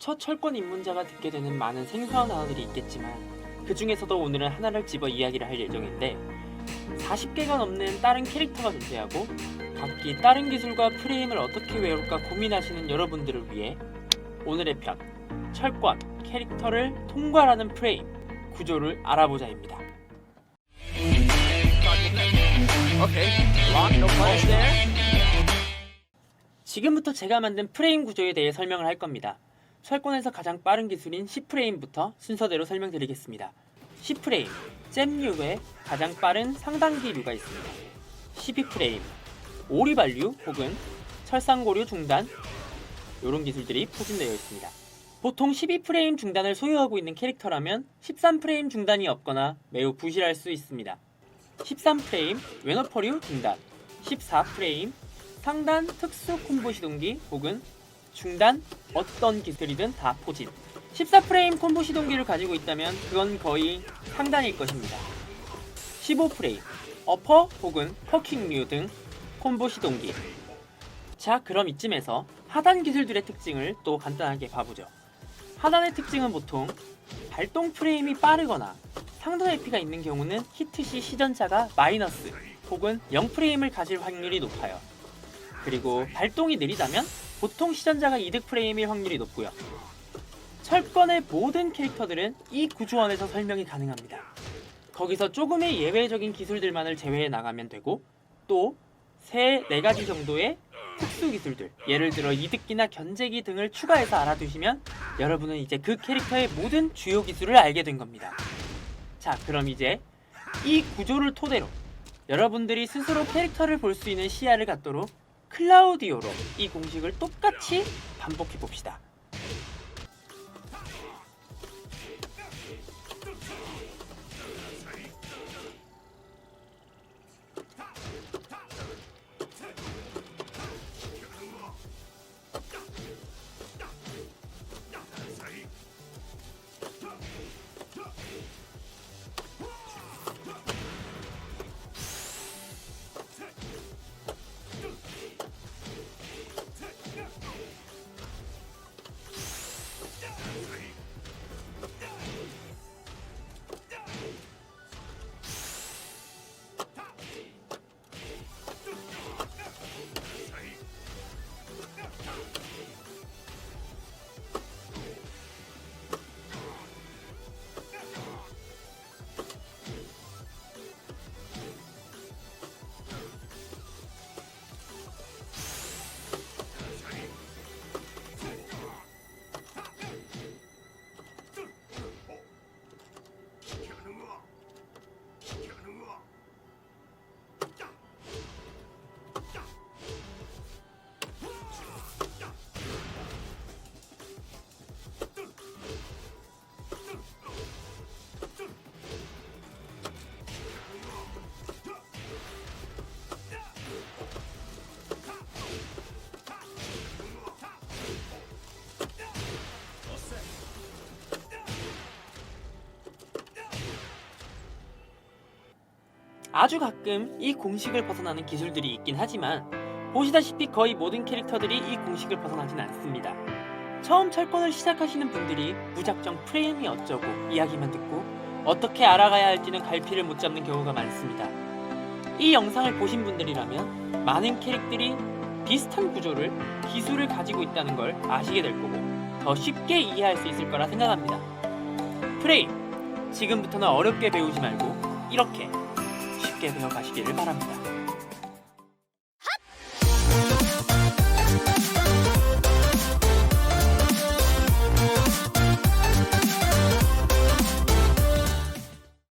첫 철권 입문자가 듣게 되는 많은 생소한 단어들이 있겠지만 그 중에서도 오늘은 하나를 집어 이야기를 할 예정인데 40개가 넘는 다른 캐릭터가 존재하고 각기 다른 기술과 프레임을 어떻게 외울까 고민하시는 여러분들을 위해 오늘의 편 철권 캐릭터를 통과하는 프레임 구조를 알아보자입니다. 지금부터 제가 만든 프레임 구조에 대해 설명을 할 겁니다. 철권에서 가장 빠른 기술인 10프레임부터 순서대로 설명드리겠습니다. 10프레임, 잼류의 가장 빠른 상단기류가 있습니다. 12프레임, 오리발류 혹은 철상고류 중단 이런 기술들이 포진되어 있습니다. 보통 12프레임 중단을 소유하고 있는 캐릭터라면 13프레임 중단이 없거나 매우 부실할 수 있습니다. 13프레임 웨너퍼류 중단, 14프레임 상단 특수 콤보 시동기 혹은 중단 어떤 기술이든 다 포진. 14프레임 콤보 시동기를 가지고 있다면 그건 거의 상단일 것입니다. 15프레임 어퍼 혹은 퍼킹류 등 콤보 시동기. 자 그럼 이쯤에서 하단 기술들의 특징을 또 간단하게 봐보죠. 하단의 특징은 보통 발동 프레임이 빠르거나 상단 AP가 있는 경우는 히트 시 시전차가 마이너스 혹은 0프레임을 가질 확률이 높아요 그리고 발동이 느리다면 보통 시전자가 이득 프레임일 확률이 높고요. 철권의 모든 캐릭터들은 이 구조 안에서 설명이 가능합니다. 거기서 조금의 예외적인 기술들만을 제외해 나가면 되고 또 세 네 가지 정도의 특수 기술들, 예를 들어 이득기나 견제기 등을 추가해서 알아두시면 여러분은 이제 그 캐릭터의 모든 주요 기술을 알게 된 겁니다. 자, 그럼 이제 이 구조를 토대로 여러분들이 스스로 캐릭터를 볼 수 있는 시야를 갖도록 클라우디오로 이 공식을 똑같이 반복해 봅시다. 아주 가끔 이 공식을 벗어나는 기술들이 있긴 하지만 보시다시피 거의 모든 캐릭터들이 이 공식을 벗어나진 않습니다. 처음 철권을 시작하시는 분들이 무작정 프레임이 어쩌고 이야기만 듣고 어떻게 알아가야 할지는 갈피를 못 잡는 경우가 많습니다. 이 영상을 보신 분들이라면 많은 캐릭들이 비슷한 구조를 기술을 가지고 있다는 걸 아시게 될 거고 더 쉽게 이해할 수 있을 거라 생각합니다. 프레임 지금부터는 어렵게 배우지 말고 이렇게 쉽게 배워가시기를 바랍니다.